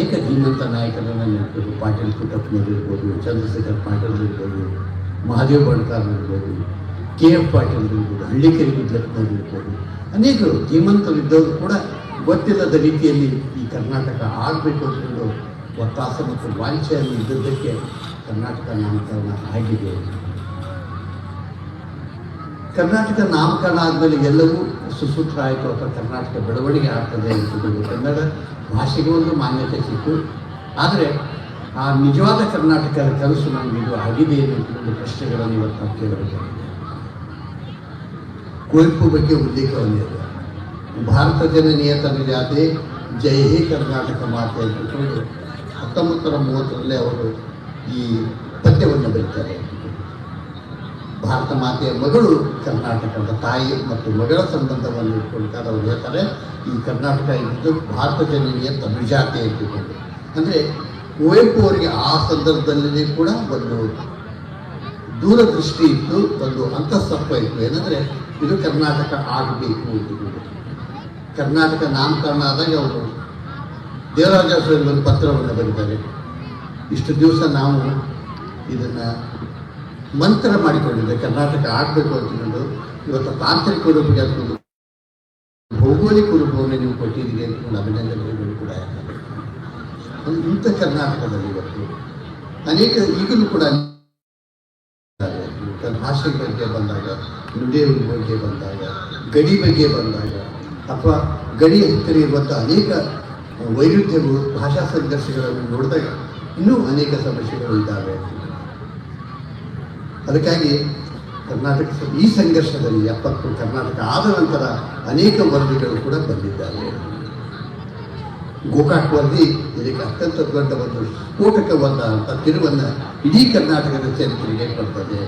ಅನೇಕ ಧೀಮಂತ ನಾಯಕರನ್ನು ನೆನಪಿದ್ರು ಪಾಟೀಲ್ ಪುಟ್ಟಪ್ಪನವರು ಇರ್ಬೋದು, ಚಂದ್ರಶೇಖರ್ ಪಾಟೀಲ್ ಇರ್ಬೋದು, ಮಹಾದೇವ್ ಬಣ್ಕಾರ್ ಇರ್ಬೋದು, ಕೆ ಎಫ್ ಪಾಟೀಲ್ ಇರ್ಬೋದು, ಹಳ್ಳಿಕೆರೆ ಗುಡ್ಲಪ್ಪನವರು ಇರ್ಬೋದು. ಅನೇಕರು ಧೀಮಂತರಿದ್ದವರು ಕೂಡ ಗೊತ್ತಿಲ್ಲದ ರೀತಿಯಲ್ಲಿ ಈ ಕರ್ನಾಟಕ ಆಗಬೇಕು ಅಂದ್ಕೊಂಡು ಒತ್ತಾಸ ಮತ್ತು ವಾಂಛೆಯನ್ನು ಇದ್ದದ್ದಕ್ಕೆ ಕರ್ನಾಟಕ ನಾಮಕರಣ ಆಗಿದೆ. ಕರ್ನಾಟಕ ನಾಮಕರಣ ಆದಮೇಲೆ ಎಲ್ಲವೂ ಸುಸೂತ್ರ ಆಯಿತು. ಅಥವಾ ಕರ್ನಾಟಕ ಬೆಳವಣಿಗೆ ಆಗ್ತದೆ ಅಂತ ಕನ್ನಡ ಭಾಷೆಗೆ ಒಂದು ಮಾನ್ಯತೆ ಸಿಕ್ಕು ಆದರೆ ಆ ನಿಜವಾದ ಕರ್ನಾಟಕದ ಕನಸು ನಮಗೆ ಇದು ಆಗಿದೆ ಅನ್ನೋ ಪ್ರಶ್ನೆಗಳನ್ನು ಇವತ್ತು ನಾವು ಕೇಳಬೇಕಾಗಿದೆ. ಕುವೆಂಪು ಬಗ್ಗೆ ಉಲ್ಲೇಖವನ್ನಿದೆ ಭಾರತ ಜನನೀಯ ಜಾತೆ ಜೈ ಹೇ ಕರ್ನಾಟಕ ಮಾತೆ ಅಂತಕೊಂಡು ಹತ್ತೊಂಬತ್ತರ ಮೂವತ್ತರಲ್ಲೇ ಅವರು ಈ ಪದ್ಯವನ್ನು ಬರೀತಾರೆ. ಭಾರತ ಮಾತೆಯ ಮಗಳು ಕರ್ನಾಟಕದ ತಾಯಿ ಮತ್ತು ಮಗಳ ಸಂಬಂಧವನ್ನು ಇಟ್ಕೊಳ್ತಾರೆ. ಅವ್ರು ಹೇಳ್ತಾರೆ, ಈ ಕರ್ನಾಟಕ ಇದ್ದು ಭಾರತ ಜನನಿಯ ತನುಜಾತೆ ಇಟ್ಟುಕೊಂಡು ಅಂದರೆ ಕುವೆಂಪು ಅವರಿಗೆ ಆ ಸಂದರ್ಭದಲ್ಲಿ ಕೂಡ ಒಂದು ದೂರದೃಷ್ಟಿ ಇತ್ತು, ಒಂದು ಅಂತಸ್ತತ್ವ ಇತ್ತು. ಏನಂದರೆ ಇದು ಕರ್ನಾಟಕ ಆಗಬೇಕು ಇಟ್ಟುಕೊಂಡು ಕರ್ನಾಟಕ ನಾಮಕರಣ ಆದಾಗ ಅವರು ದೇವರಾಜ ಒಂದು ಪತ್ರವನ್ನು ಬರೀತಾರೆ. ಇಷ್ಟು ದಿವಸ ನಾವು ಇದನ್ನು ಮಂತ್ರ ಮಾಡಿಕೊಂಡಿದೆ ಕರ್ನಾಟಕ ಆಗಬೇಕು ಅಂತಂದು ಇವತ್ತು ತಾಂತ್ರಿಕ ರೂಪಿಗೆ ಅದಕ್ಕೊಂದು ಭೌಗೋಳಿಕ ರೂಪವನ್ನು ನೀವು ಕೊಟ್ಟಿದ್ದೀರಿ ಅಂತಕೊಂಡು ಅಭಿನಂದನೆಗಳು ಕೂಡ ಒಂದು ಇಂಥ ಕರ್ನಾಟಕದಲ್ಲಿ ಇವತ್ತು ಅನೇಕ ಈಗಲೂ ಕೂಡ ಭಾಷೆ ಬಗ್ಗೆ ಬಂದಾಗ ನುಡಿಯ ಬಗ್ಗೆ ಬಂದಾಗ, ಗಡಿ ಬಗ್ಗೆ ಬಂದಾಗ, ಅಥವಾ ಗಡಿ ಹತ್ತಿರ ಇರುವಂಥ ಅನೇಕ ವೈರುಧ್ಯಗಳು, ಭಾಷಾ ಸಂಘರ್ಷಗಳನ್ನು ನೋಡಿದಾಗ ಇನ್ನೂ ಅನೇಕ ಸಮಸ್ಯೆಗಳು ಇದ್ದಾವೆ. ಅದಕ್ಕಾಗಿ ಕರ್ನಾಟಕ ಈ ಸಂಘರ್ಷದಲ್ಲಿ ಎಪ್ಪತ್ತು ಕರ್ನಾಟಕ ಆದ ನಂತರ ಅನೇಕ ವರದಿಗಳು ಕೂಡ ಬಂದಿದ್ದಾರೆ ಗೋಕಾಕ್ ವರದಿ, ಇದಕ್ಕೆ ಅತ್ಯಂತ ದೊಡ್ಡ ಒಂದು ಅಂತ ತಿರುವನ್ನು ಇಡೀ ಕರ್ನಾಟಕದ ಚರಿತ್ರೆಗೆ ಕೊಡ್ತದೆ.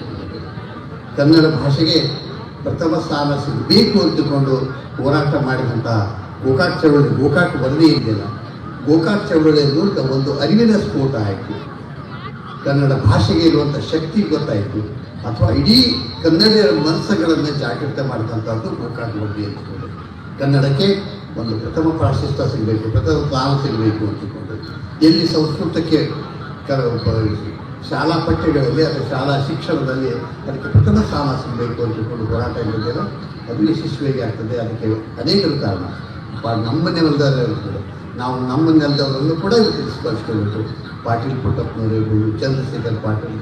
ಕನ್ನಡ ಭಾಷೆಗೆ ಪ್ರಥಮ ಸ್ಥಾನ ಸಿಗಬೇಕು ಅಂತಕೊಂಡು ಹೋರಾಟ ಮಾಡಿದಂಥ ಗೋಕಾಕ್ ಚಳವಳಿ, ಗೋಕಾಕ್ ವರದಿ ಇದೆಯಲ್ಲ, ಗೋಕಾಕ್ ಚಳವಳಿಯ ಮೂಲಕ ಒಂದು ಅರಿವಿನ ಸ್ಫೋಟ ಆಯಿತು. ಕನ್ನಡ ಭಾಷೆಗೆ ಇರುವಂಥ ಶಕ್ತಿ ಗೊತ್ತಾಯಿತು. ಅಥವಾ ಇಡೀ ಕನ್ನಡಿಯರ ಮನಸ್ಸುಗಳನ್ನು ಜಾಗೃತ ಮಾಡಿದಂಥದ್ದು ಗೋಕಾಕ್ ಬಗ್ಗೆ ಅಂತಕೊಂಡು ಕನ್ನಡಕ್ಕೆ ಒಂದು ಪ್ರಥಮ ಪ್ರಾಶಸ್ತ್ಯ ಸಿಗಬೇಕು, ಪ್ರಥಮ ಸ್ಥಾನ ಸಿಗಬೇಕು ಅಂತಕೊಂಡು ಎಲ್ಲಿ ಸಂಸ್ಕೃತಕ್ಕೆ ಶಾಲಾ ಪಠ್ಯಗಳಲ್ಲಿ ಅಥವಾ ಶಾಲಾ ಶಿಕ್ಷಣದಲ್ಲಿ ಅದಕ್ಕೆ ಪ್ರಥಮ ಸ್ಥಾನ ಸಿಗಬೇಕು ಅಂತಕೊಂಡು ಹೋರಾಟ ಇದೆಯಲ್ಲ ಅದು ಯಶಸ್ವಿಯಾಗಿ ಆಗ್ತದೆ. ಅದಕ್ಕೆ ಅನೇಕರು ಕಾರಣ. ನಮ್ಮ ನೆಲದವರು ಕೂಡ ನಾವು ನಮ್ಮ ನೆಲದವರನ್ನು ಕೂಡ ಇವತ್ತು ಸ್ಮರಿಸ್ಕೊಳ್ಬೇಕು ಪಾಟೀಲ್ ಪುಟ್ಟಪ್ಪನವರು ಚಂದ್ರಶೇಖರ್ ಪಾಟೀಲ್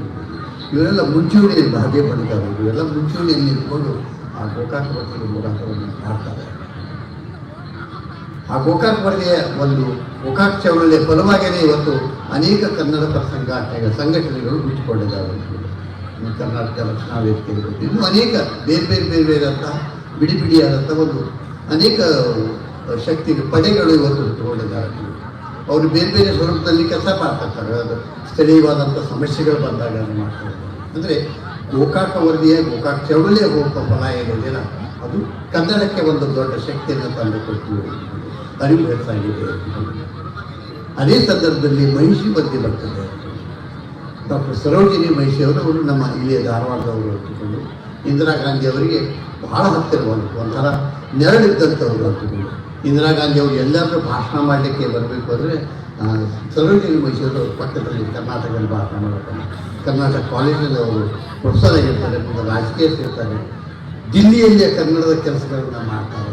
ಇವರೆಲ್ಲ ಮುಂಚೂಣಿಯಲ್ಲಿ ಭಾಗ್ಯ ಪಡಿತಾರೆ ಇವರೆಲ್ಲ ಮುಂಚೂಣಿಯಲ್ಲಿ ಇಟ್ಕೊಂಡು ಆ ಗೋಕಾಕ ವರದಿಯ ಹೋರಾಟವನ್ನು ಮಾಡ್ತಾರೆ. ಆ ಗೋಕಾಕ ವರದಿಯ ಒಂದು ಗೋಕಾಕ್ ಚಳವಳಿಯ ಫಲವಾಗಿಯೇ ಇವತ್ತು ಅನೇಕ ಕನ್ನಡ ಪರ ಸಂಘಟನೆಗಳು ಸಂಘಟನೆಗಳು ಹುಟ್ಟಿಕೊಂಡಿದ್ದಾವೆ ಇನ್ನು ಕರ್ನಾಟಕ ರಕ್ಷಣಾ ಇನ್ನೂ ಅನೇಕ ಬೇರೆ ಬೇರೆ ಬೇರೆ ಬೇರೆಂಥ ಬಿಡಿ ಬಿಡಿಯಾದಂಥ ಒಂದು ಅನೇಕ ಶಕ್ತಿ ಪಡೆಗಳು ಇವತ್ತು ಹುಟ್ಟುಕೊಂಡಿದ್ದಾರೆ ಅವರು ಬೇರೆ ಬೇರೆ ಸ್ವರೂಪದಲ್ಲಿ ಕೆಲಸ ಮಾಡ್ತಿರ್ತಾರೆ. ಅದು ಸ್ಥಳೀಯವಾದಂಥ ಸಮಸ್ಯೆಗಳು ಬಂದಾಗ ಅದು ಮಾಡ್ತಾರೆ. ಅಂದರೆ ಗೋಕಾಕ ವರದಿಯ ಗೋಕಾಕ ಚೌಳಿಯ ಫಲ ಏನಿದೆಯಲ್ಲ ಅದು ಕನ್ನಡಕ್ಕೆ ಒಂದು ದೊಡ್ಡ ಶಕ್ತಿಯನ್ನು ತಂದು ಕೊಟ್ಟು ಅರಿವು ಹೆಚ್ಚಾಗಿದೆ ಅದೇ ಸಂದರ್ಭದಲ್ಲಿ ಮಹಿಷಿ ಬಗ್ಗೆ ಬರ್ತದೆ. ಡಾಕ್ಟರ್ ಸರೋಜಿನಿ ಮಹಿಷಿ ಅವರು ಅವರು ನಮ್ಮ ಇಲ್ಲಿಯ ಧಾರವಾಡದವರು ಅಂತಿಕೊಂಡು ಇಂದಿರಾ ಗಾಂಧಿ ಅವರಿಗೆ ಬಹಳ ಹತ್ತಿರವಾಗಿತ್ತು ಒಂಥರ ನೆರಳಿದ್ದಂಥವ್ರು ಅಂತಿಕೊಂಡು. ಇಂದಿರಾ ಗಾಂಧಿ ಅವರು ಎಲ್ಲರೂ ಭಾಷಣ ಮಾಡಲಿಕ್ಕೆ ಬರಬೇಕು ಅಂದರೆ ಸರೋಜಿನಿ ಮೈಸೂರು ಪಕ್ಕದಲ್ಲಿ ಕರ್ನಾಟಕದಲ್ಲಿ ಭಾಷಣ ಮಾಡ್ತಾರೆ ಕರ್ನಾಟಕ ಕಾಲೇಜಲ್ಲಿ ಅವರು ಪ್ರೊಫೆಸರ್ ಆಗಿರ್ತಾರೆ, ಮತ್ತು ರಾಜಕೀಯ ಸೇರ್ತಾರೆ. ದಿಲ್ಲಿಯಲ್ಲಿ ಕನ್ನಡದ ಕೆಲಸಗಳನ್ನು ಮಾಡ್ತಾರೆ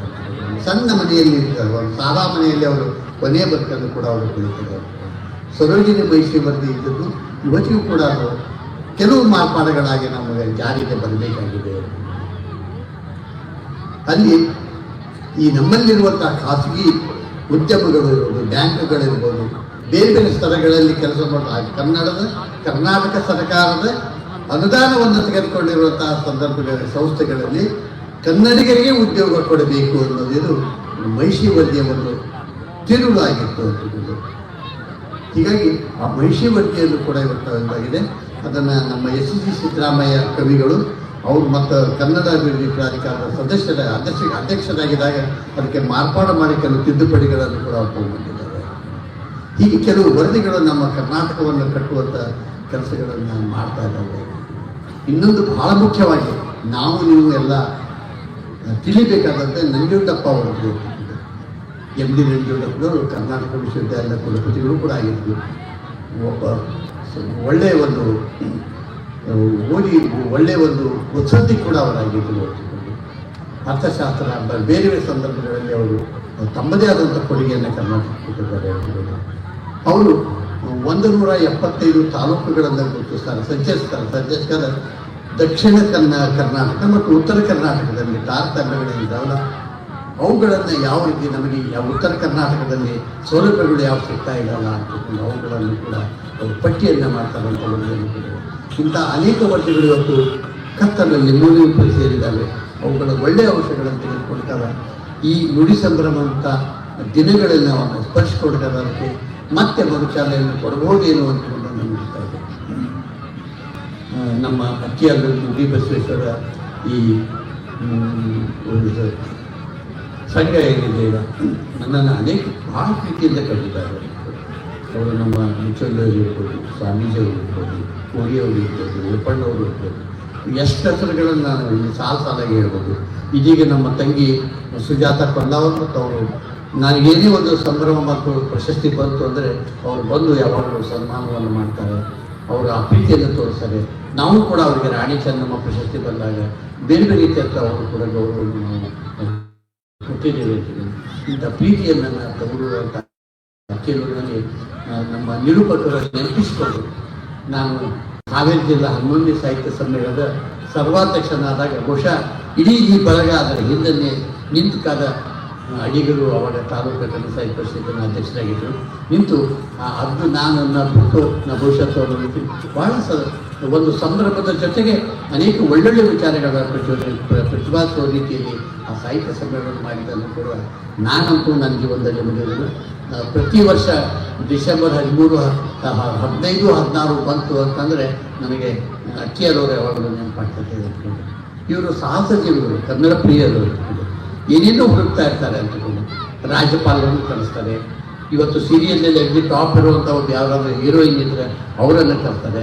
ಸಣ್ಣ ಮನೆಯಲ್ಲಿ ಇರ್ತಾರೆ. ಒಂದು ಸಾದಾ ಮನೆಯಲ್ಲಿ ಅವರು ಕೊನೆಯ ಬದುಕನ್ನು ಕೂಡ ಅವರು ಕಲಿತಾರೆ ಸರೋಜಿನಿ ಮೈಸೂರು ವರದಿ ಇದ್ದದ್ದು, ಇವತ್ತಿಗೂ ಕೂಡ ಕೆಲವು ಮಾರ್ಪಾಡುಗಳಾಗಿ ನಮಗೆ ಜಾರಿಗೆ ಬರಬೇಕಾಗಿದೆ. ಅಲ್ಲಿ ಈ ನಮ್ಮಲ್ಲಿರುವಂತಹ ಖಾಸಗಿ ಉದ್ಯಮಗಳು ಇರ್ಬೋದು ಬ್ಯಾಂಕ್ಗಳಿರ್ಬೋದು, ಬೇರೆ ಬೇರೆ ಸ್ಥಳಗಳಲ್ಲಿ ಕೆಲಸ ಮಾಡುವ ಕನ್ನಡದ, ಕರ್ನಾಟಕ ಸರ್ಕಾರದ ಅನುದಾನವನ್ನು ತೆಗೆದುಕೊಂಡಿರುವಂತಹ ಸಂದರ್ಭಗಳಲ್ಲಿ ಸಂಸ್ಥೆಗಳಲ್ಲಿ ಕನ್ನಡಿಗರಿಗೆ ಉದ್ಯೋಗ ಕೊಡಬೇಕು ಅನ್ನೋದಿದು ಮಹಿಷಿ ವರದಿಯ ಒಂದು ತಿರುಳು ಆಗಿತ್ತು ಅಂತದ್ದು. ಹೀಗಾಗಿ ಆ ಮಹಿಷಿ ವದ್ಯೆಯನ್ನು ಕೂಡ ಇವತ್ತು ಒಂದಾಗಿದೆ ಅದನ್ನು ನಮ್ಮ ಎಸ್ ಸಿ ಸಿದ್ದರಾಮಯ್ಯ ಕವಿಗಳು ಅವರು ಮತ್ತು ಕನ್ನಡ ಅಭಿವೃದ್ಧಿ ಪ್ರಾಧಿಕಾರದ ಸದಸ್ಯರ ಅಧ್ಯಕ್ಷ, ಅಧ್ಯಕ್ಷರಾಗಿದ್ದಾಗ ಅದಕ್ಕೆ ಮಾರ್ಪಾಡು ಮಾಡಿ ಕೆಲವು ತಿದ್ದುಪಡಿಗಳನ್ನು ಕೂಡ ಅವ್ರು ತಗೊಂಡ್ಬಂದಿದ್ದಾರೆ ಹೀಗೆ ಕೆಲವು ವರದಿಗಳು ನಮ್ಮ ಕರ್ನಾಟಕವನ್ನು ಕಟ್ಟುವಂಥ ಕೆಲಸಗಳನ್ನು ಮಾಡ್ತಾ ಇದ್ದಾವೆ ಇನ್ನೊಂದು ಬಹಳ ಮುಖ್ಯವಾಗಿ ನಾವು ನೀವು ಎಲ್ಲ ತಿಳಿಬೇಕಾದಂತೆ ನಂಜುಂಡಪ್ಪ ಅವರದ್ದು ಎಂ ಡಿ ನಂಜುಂಡಪ್ಪನವರು ಕರ್ನಾಟಕ ವಿಶ್ವವಿದ್ಯಾಲಯದ ಕುಲಪತಿಗಳು ಕೂಡ ಆಗಿದ್ದರು. ಒಬ್ಬ ಒಳ್ಳೆಯ ಒಂದು ಓದಿ ಒಳ್ಳೆಯ ಒಂದು ಮುತ್ಸದ್ದಿ ಕೂಡ ಅವರಾಗಿದ್ದರು ಅಂದುಕೊಂಡು ಅರ್ಥಶಾಸ್ತ್ರ ಬೇರೆ ಬೇರೆ ಸಂದರ್ಭಗಳಲ್ಲಿ ಅವರು ತಮ್ಮದೇ ಆದಂಥ ಕೊಡುಗೆಯನ್ನು ಕರ್ನಾಟಕ ಕೊಟ್ಟಿದ್ದಾರೆ ಅವರು ಒಂದು ನೂರ ಎಪ್ಪತ್ತೈದು ತಾಲೂಕುಗಳನ್ನು ಗುರುತಿಸ್ತಾರೆ. ಸಂಚರಿಸ್ತಾರೆ. ಸಂಚರಿಸಿದ ದಕ್ಷಿಣ ಕನ್ನ ಕರ್ನಾಟಕ ಮತ್ತು ಉತ್ತರ ಕರ್ನಾಟಕದಲ್ಲಿ ತಾರತಮ್ಯಗಳಿದ್ದಾವಲ್ಲ ಅವುಗಳನ್ನು ಯಾವ ರೀತಿ ನಮಗೆ ಯಾವ ಉತ್ತರ ಕರ್ನಾಟಕದಲ್ಲಿ ಸೌಲಭ್ಯಗಳು ಯಾವ ಸಿಗ್ತಾ ಇದ್ದಾವಲ್ಲ ಅಂತಕ್ಕಂಥ ಅವುಗಳನ್ನು ಕೂಡ ಅವರು ಪಟ್ಟಿಯನ್ನು ಮಾಡ್ತಾರೆ ಅಂತ ಹೇಳ್ತಿದ್ದಾರೆ. ಇಂಥ ಅನೇಕ ವರ್ಷಗಳು ಇವತ್ತು ಕತ್ತಲಲ್ಲಿ ಮೂಲವಿಪ ಸೇರಿದ್ದಾವೆ. ಅವುಗಳ ಒಳ್ಳೆಯ ಅಂಶಗಳನ್ನು ತೆಗೆದುಕೊಳ್ತಾರೆ. ಈ ನುಡಿ ಸಂಭ್ರಮ ಅಂತ ದಿನಗಳಲ್ಲಿ ನಾವು ಸ್ಪರ್ಶಿಸಿಕೊಡ್ತಾರೆ ಮತ್ತೆ ಮರುಚಾಲೆಯನ್ನು ಕೊಡಬಹುದೇನು ಅಂತಕೊಂಡು ನಂಬಿಸ್ತಾ ನಮ್ಮ ಅಕ್ಕಿಯಾದ ಡಿ ಬಸವೇಶ್ವರ ಈ ಸಂಘ ಏನಿದೆ ಈಗ, ನನ್ನನ್ನು ಅನೇಕ ಭಾಳ ಪ್ರೀತಿಯಿಂದ ಕಟ್ಟಿದ್ದಾರೆ ಅವರು ನಮ್ಮ ಮುಚ್ಚಂಡವರು ಇರ್ಬೋದು ಸ್ವಾಮೀಜಿಯವರು ಇರ್ಬೋದು ಕೋರಿಯವರು ಇರ್ಬೋದು ಓಪಣ್ಣವರು ಇರ್ಬೋದು ಎಷ್ಟು ಹೆಸರುಗಳನ್ನು ನಾನು ಇಲ್ಲಿ ಸಾಲು ಸಾಲಾಗಿ ಹೇಳ್ಬೋದು. ಇದೀಗ ನಮ್ಮ ತಂಗಿ ಸುಜಾತ ಕೊಂಡಾವರ್ ಮತ್ತು ಅವರು ನನಗೇನೇ ಒಂದು ಸಂಭ್ರಮ ಮತ್ತು ಪ್ರಶಸ್ತಿ ಬಂತು ಅಂದರೆ ಅವರು ಬಂದು ಯಾವಾಗಲೂ ಸನ್ಮಾನವನ್ನು ಮಾಡ್ತಾರೆ. ಅವರು ಆ ಪ್ರೀತಿಯನ್ನು ತೋರಿಸ್ತಾರೆ. ನಾವು ಕೂಡ ಅವರಿಗೆ ರಾಣಿ ಚೆನ್ನಮ್ಮ ಪ್ರಶಸ್ತಿ ಬಂದಾಗ ಬೇರೆ ಬೇರೆ ರೀತಿಯಂತ ಅವರು ಕೂಡ ಗೌರವವನ್ನು ನಾವು ಕೊಟ್ಟಿದ್ದೇವೆ. ಇಂಥ ಪ್ರೀತಿಯನ್ನು ನನ್ನ ತಗೊಳ್ಳುವಂಥ ಕೆಲವರಲ್ಲಿ ನಮ್ಮ ನಿರೂಪಕರನ್ನು ನೆನಪಿಸಿಕೊಂಡು ನಾನು ಹಾವೇರಿ ಜಿಲ್ಲಾ ಹನ್ನೊಂದನೇ ಸಾಹಿತ್ಯ ಸಮ್ಮೇಳನದ ಸರ್ವಾಧ್ಯಕ್ಷನಾದಾಗ ಬಹುಶಃ ಇಡೀ ಈ ಬಳಗ ಅದರ ಹಿಂದನ್ನೇ ನಿಂತು ಕಾದ ಆ, ಅಡಿಗರು ಅವಾಗ ತಾಲೂಕು ಕನ್ನಡ ಸಾಹಿತ್ಯ ಪರಿಷತ್ತಿನ ಅಧ್ಯಕ್ಷರಾಗಿದ್ದರು. ನಿಂತು ಅದು ನಾನು ನನ್ನ ಬಿಟ್ಟು ನನ್ನ ಭವಿಷ್ಯತ್ವವನ್ನು ಬಹಳ ಸ ಒಂದು ಸಂದರ್ಭದ ಜೊತೆಗೆ ಅನೇಕ ಒಳ್ಳೊಳ್ಳೆ ವಿಚಾರಗಳ ಪ್ರಚೋದನೆ ಪ್ರತಿಭಾಸುವ ರೀತಿಯಲ್ಲಿ ಆ ಸಾಹಿತ್ಯ ಸಮ್ಮೇಳನ ಮಾಡಿದ್ದನ್ನು ಕೂಡ ನಾನಂತೂ ನನ್ನ ಜೀವನದಲ್ಲಿ ಆ, ಪ್ರತಿ ವರ್ಷ ಡಿಸೆಂಬರ್ ಹದಿಮೂರು ಹದಿನೈದು, ಹದಿನಾರು ಬಂತು ಅಂತಂದರೆ ನನಗೆ ಅಕ್ಕಿಯರವರು ಯಾವಾಗಲೂ ನೆನಪಾಗ್ತದೆ ಇವರು ಸಾಹಸ ಜೀವಿಗಳು ಕನ್ನಡ ಪ್ರಿಯರು. ಏನೇನೋ ಹುಡುಕ್ತಾ ಇರ್ತಾರೆ ಅಂತಕೊಂಡು ರಾಜ್ಯಪಾಲರನ್ನು ಕಳಿಸ್ತಾರೆ ಇವತ್ತು ಸೀರಿಯಲ್ನಲ್ಲಿ ಎಲ್ಲಿ ಟಾಪ್ ಇರುವಂಥ ಒಂದು ಯಾರಾದರೂ ಹೀರೋಯಿನ್ ಇದ್ದರೆ ಅವರನ್ನು ಕರ್ತಾರೆ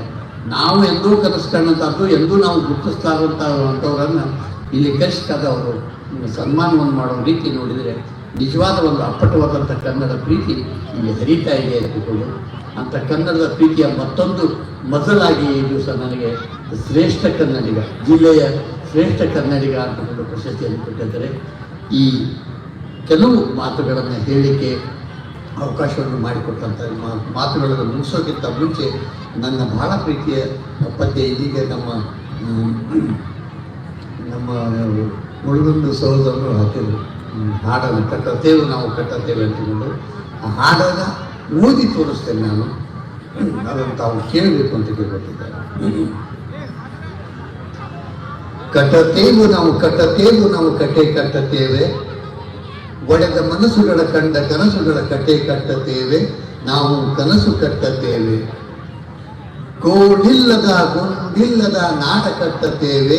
ನಾವು ಎಂದೂ ಕರೆಸ್ಕೊಂಡಂಥದ್ದು ಕಂಡಂಥದ್ದು ಎಂದೂ ನಾವು ಗುರುತಿಸ್ತಾ ಅಂಥವ್ರನ್ನು ಇಲ್ಲಿ ಕರೆಸ್ಕಾದ ಅವರು, ಸನ್ಮಾನವನ್ನು ಮಾಡೋ ರೀತಿ ನೋಡಿದರೆ ನಿಜವಾದ ಒಂದು ಅಪ್ಪಟವಾದಂಥ ಕನ್ನಡ ಪ್ರೀತಿ ಇಲ್ಲಿ ಹರಿತಾ ಇದೆ ಅಂದುಕೊಂಡು ಅಂಥ ಕನ್ನಡದ ಪ್ರೀತಿಯ ಮತ್ತೊಂದು ಮೊದಲಾಗಿ ಈ ದಿವಸ ನನಗೆ ಶ್ರೇಷ್ಠ ಕನ್ನಡಿಗ, ಜಿಲ್ಲೆಯ ಶ್ರೇಷ್ಠ ಕನ್ನಡಿಗ ಅಂತಕೊಂಡು ಪ್ರಶಸ್ತಿಯನ್ನು ಕೊಟ್ಟಿದ್ದರೆ. ಈ ಕೆಲವು ಮಾತುಗಳನ್ನು ಹೇಳಲಿಕ್ಕೆ ಅವಕಾಶವನ್ನು ಮಾಡಿಕೊಟ್ಟಂಥ ಮಾತುಗಳನ್ನು ಮುಗಿಸೋಕ್ಕಿಂತ ಮುಂಚೆ ನನ್ನ ಬಹಳ ಪ್ರೀತಿಯ ಪತ್ತೆ ಇದೀಗ ನಮ್ಮ ನಮ್ಮ ಮುಳುಗುಂದು ಸಹೋದರರು ಹಾಕಿದ್ರು. ಹಾಡನ್ನು ಕಟ್ಟತ್ತೇವೆ, ನಾವು ಕಟ್ಟತ್ತೇವೆ ಅಂತಕೊಂಡು ಆ ಹಾಡನ್ನ ಓದಿ ತೋರಿಸ್ತೇನೆ ನಾನು. ಅದನ್ನು ತಾವು ಕೇಳಬೇಕು ಅಂತ ಕೇಳ್ಕೊಟ್ಟಿದ್ದಾರೆ. ಕಟ್ಟತೇವು ನಾವು ಕಟ್ಟತೇವು ನಾವು ಕಟ್ಟೆ ಕಟ್ಟತೇವೆ ಒಡೆದ ಮನಸ್ಸುಗಳ ಕಂಡ ಕನಸುಗಳ ಕಟ್ಟೆ ಕಟ್ಟತೇವೆ ನಾವು ಕನಸು ಕಟ್ಟತೇವೆ ಕೋಡಿಲ್ಲದ ಗುಂಡಿಲ್ಲದ ನಾಟ ಕಟ್ಟತೇವೆ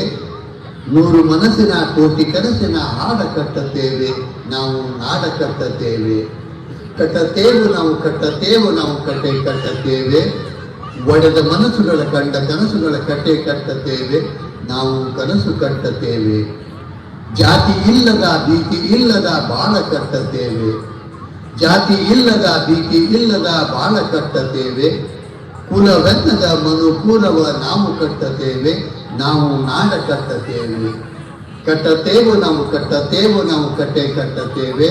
ನೂರು ಮನಸ್ಸಿನ ಕೋಟಿ ಕನಸಿನ ಹಾಡ ಕಟ್ಟತೇವೆ ನಾವು ನಾಡ ಕಟ್ಟತೇವೆ ಕಟ್ಟತೇವು ನಾವು ಕಟ್ಟತೇವು ನಾವು ಕಟ್ಟೆ ಕಟ್ಟತೇವೆ ಒಡೆದ ಮನಸ್ಸುಗಳ ಕಂಡ ಕನಸುಗಳ ಕಟ್ಟೆ ಕಟ್ಟತೇವೆ ನಾವು ಕನಸು ಕಟ್ಟತೇವೆ ಜಾತಿ ಇಲ್ಲದ ಭೀತಿ ಇಲ್ಲದ ಬಾಳ ಕಟ್ಟತೇವೆ ಜಾತಿ ಇಲ್ಲದ ಭೀತಿ ಇಲ್ಲದ ಬಾಳ ಕಟ್ಟತೇವೆ ಕುಲವೆನ್ನದ ಮನುಕೂಲವ ನಾವು ಕಟ್ಟತೇವೆ, ನಾವು ನಾಡ ಕಟ್ಟತೇವೆ. ಕಟ್ಟತೇವು ನಾವು ಕಟ್ಟತೇವು ನಾವು ಕಟ್ಟೆ ಕಟ್ಟತೇವೆ.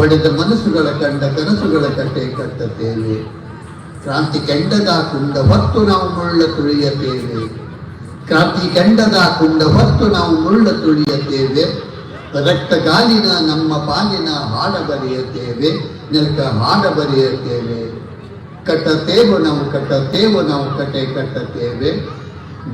ಒಡೆದ ಮನಸ್ಸುಗಳ ಕಂಡ ಕನಸುಗಳ ಕಟ್ಟೆ ಕಟ್ಟತೇವೆ. ಕ್ರಾಂತಿ ಕೆಂಡದ ಕುಂಡ ಹೊತ್ತು ನಾವು ಮುಳ್ಳ ತುಳಿಯತೇವೆ. ಕ್ರಾಂತಿ ಕೆಂಡದ ಕುಂಡ ಹೊತ್ತು ನಾವು ಮುಳ್ಳ ರಕ್ತ ಗಾಲಿನ ನಮ್ಮ ಪಾಲಿನ ಹಾಡ ಬರೆಯುತ್ತೇವೆ ನೆಲಕ ಹಾಡ ಬರೆಯುತ್ತೇವೆ ಕಟ್ಟತೇವು ನಾವು ಕಟ್ಟತೇವು ನಾವು ಕಟ್ಟೆ ಕಟ್ಟತೇವೆ.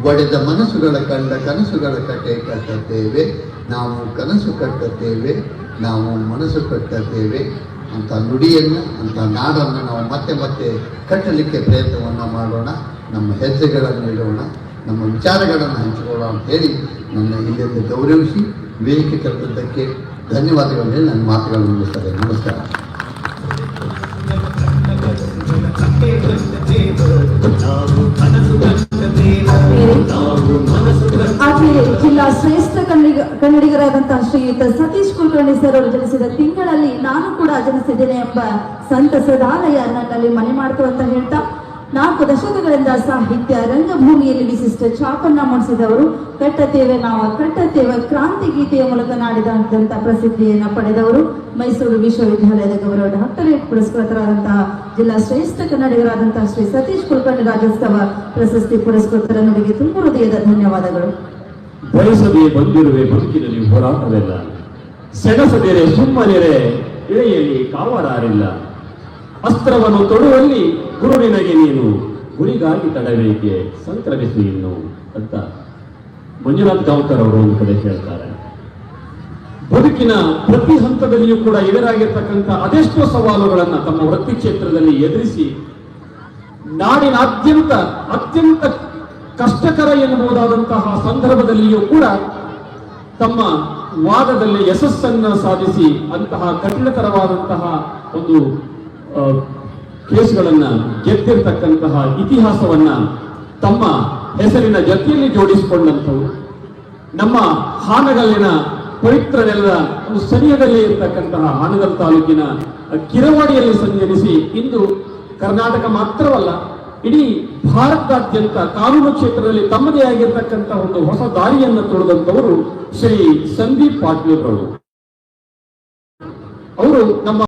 ಒಡೆದ ಮನಸ್ಸುಗಳ ಕಂಡ ಕನಸುಗಳ ಕಟ್ಟೆ ಕಟ್ಟತೇವೆ. ನಾವು ಕನಸು ಕಟ್ಟತೇವೆ, ನಾವು ಮನಸ್ಸು ಕಟ್ಟತೇವೆ. ಅಂತ ನುಡಿಯನ್ನು, ಅಂತ ನಾಡನ್ನು ನಾವು ಮತ್ತೆ ಮತ್ತೆ ಕಟ್ಟಲಿಕ್ಕೆ ಪ್ರಯತ್ನವನ್ನು ಮಾಡೋಣ. ನಮ್ಮ ಹೆಜ್ಜೆಗಳನ್ನು ಇಡೋಣ. ನಮ್ಮ ವಿಚಾರಗಳನ್ನು ಹಂಚಿಕೊಳ್ಳೋಣ ಅಂತ ಹೇಳಿ ನನ್ನ ಇಲ್ಲಿಂದ ಗೌರವಿಸಿ ವೇದಿಕೆ ಕಟ್ಟದಕ್ಕೆ ಧನ್ಯವಾದಗಳು ನನ್ನ ಮಾತುಗಳನ್ನು ಮುಗಿಸ್ತಾರೆ ನಮಸ್ಕಾರ. ಜಿಲ್ಲಾ ಶ್ರೇಷ್ಠ ಕನ್ನಡಿಗ ಕನ್ನಡಿಗರಾದಂತಹ ಶ್ರೀಯುತ ಸತೀಶ್ ಕುಲಕರ್ಣಿ ಸರ್ ಅವರು ಜನಿಸಿದ ತಿಂಗಳಲ್ಲಿ ನಾನು ಕೂಡ ಜನಿಸಿದ್ದೇನೆ ಎಂಬ ಸಂತಸದಾಲಯ ನನ್ನಲ್ಲಿ ಮನೆ ಮಾಡ್ತು ಅಂತ ಹೇಳ್ತಾ ನಾಲ್ಕು ದಶಕಗಳಿಂದ ಸಾಹಿತ್ಯ, ರಂಗಭೂಮಿಯಲ್ಲಿ ವಿಶಿಷ್ಟ ಛಾಪನ್ನ ಮೂಡಿಸಿದವರು ಕಟ್ಟತೇವೆ ನಾವ, ಕಟ್ಟತೇವೆ ಕ್ರಾಂತಿ ಗೀತೆಯ ಮೂಲಕ ನಾಡಿದಂತಹ ಪ್ರಸಿದ್ಧಿಯನ್ನು ಪಡೆದವರು ಮೈಸೂರು ವಿಶ್ವವಿದ್ಯಾಲಯದ ಗೌರವ ಡಾಕ್ಟರೇಟ್ ಪುರಸ್ಕೃತರಾದಂತಹ ಜಿಲ್ಲಾ ಶ್ರೇಷ್ಠ ಕನ್ನಡಿಗರಾದಂತಹ ಶ್ರೀ ಸತೀಶ್ ಕುಲಕರ್ಣಿ ರಾಜ್ಯೋತ್ಸವ ಪ್ರಶಸ್ತಿ ಪುರಸ್ಕೃತರ ನುಡಿಗೆ ತುಂಬ ಹೃದಯದ ಧನ್ಯವಾದಗಳು. ಬಯಸದೆ ಬಂದಿರುವೆ ಬದುಕಿನಲ್ಲಿ ಹೋರಾಟವಿಲ್ಲ. ಸೆಣಸದಿರೆ ಸುಮ್ಮನಿರೆ, ಇಳೆಯಲ್ಲಿ ಕಾವಲಾರಿಲ್ಲ. ಅಸ್ತ್ರವನ್ನು ತೊಡುವಲ್ಲಿ ಗುರು ನಿನಗೆ ನೀನು ಗುರಿಗಾಗಿ ತಡಬೇಕೆ ಸಂಕ್ರಮಿಸು ಇನ್ನು ಅಂತ ಮಂಜುನಾಥ್ ಗಾಂವ್ಕರ್ ಅವರು ಒಂದು ಕಡೆ ಹೇಳ್ತಾರೆ. ಬದುಕಿನ ಪ್ರತಿ ಹಂತದಲ್ಲಿಯೂ ಕೂಡ ಎದುರಾಗಿರ್ತಕ್ಕಂಥ ಅದೆಷ್ಟೋ ಸವಾಲುಗಳನ್ನ ತಮ್ಮ ವೃತ್ತಿ ಕ್ಷೇತ್ರದಲ್ಲಿ ಎದುರಿಸಿ ನಾಡಿನಾದ್ಯಂತ ಅತ್ಯಂತ ಕಷ್ಟಕರ ಎನ್ನುವುದಾದಂತಹ ಸಂದರ್ಭದಲ್ಲಿಯೂ ಕೂಡ ತಮ್ಮ ವಾದದಲ್ಲಿ ಯಶಸ್ಸನ್ನು ಸಾಧಿಸಿ ಅಂತಹ ಕಠಿಣತರವಾದಂತಹ ಒಂದು ಕೇಸ್ಗಳನ್ನ ಗೆದ್ದಿರ್ತಕ್ಕಂತಹ ಇತಿಹಾಸವನ್ನ ತಮ್ಮ ಹೆಸರಿನ ಜೊತೆಯಲ್ಲಿ ಜೋಡಿಸಿಕೊಂಡಂಥವು. ನಮ್ಮ ಹಾನಗಲ್ಲಿನ ಪವಿತ್ರ ನೆಲದ ಒಂದು ಸನಿಹದಲ್ಲಿ ಇರತಕ್ಕಂತಹ ಹಾನಗಲ್ ತಾಲೂಕಿನ ಕಿರವಾಡಿಯಲ್ಲಿ ಸಂಚರಿಸಿ ಇಂದು ಕರ್ನಾಟಕ ಮಾತ್ರವಲ್ಲ, ಇಡೀ ಭಾರತದಾದ್ಯಂತ ಕಾನೂನು ಕ್ಷೇತ್ರದಲ್ಲಿ ತಮ್ಮದೇ ಆಗಿರ್ತಕ್ಕಂತಹ ಒಂದು ಹೊಸ ದಾರಿಯನ್ನು ತೊಳೆದಂತವರು ಶ್ರೀ ಸಂದೀಪ್ ಪಾಟೀಲ್ ಅವರು ಅವರು ನಮ್ಮ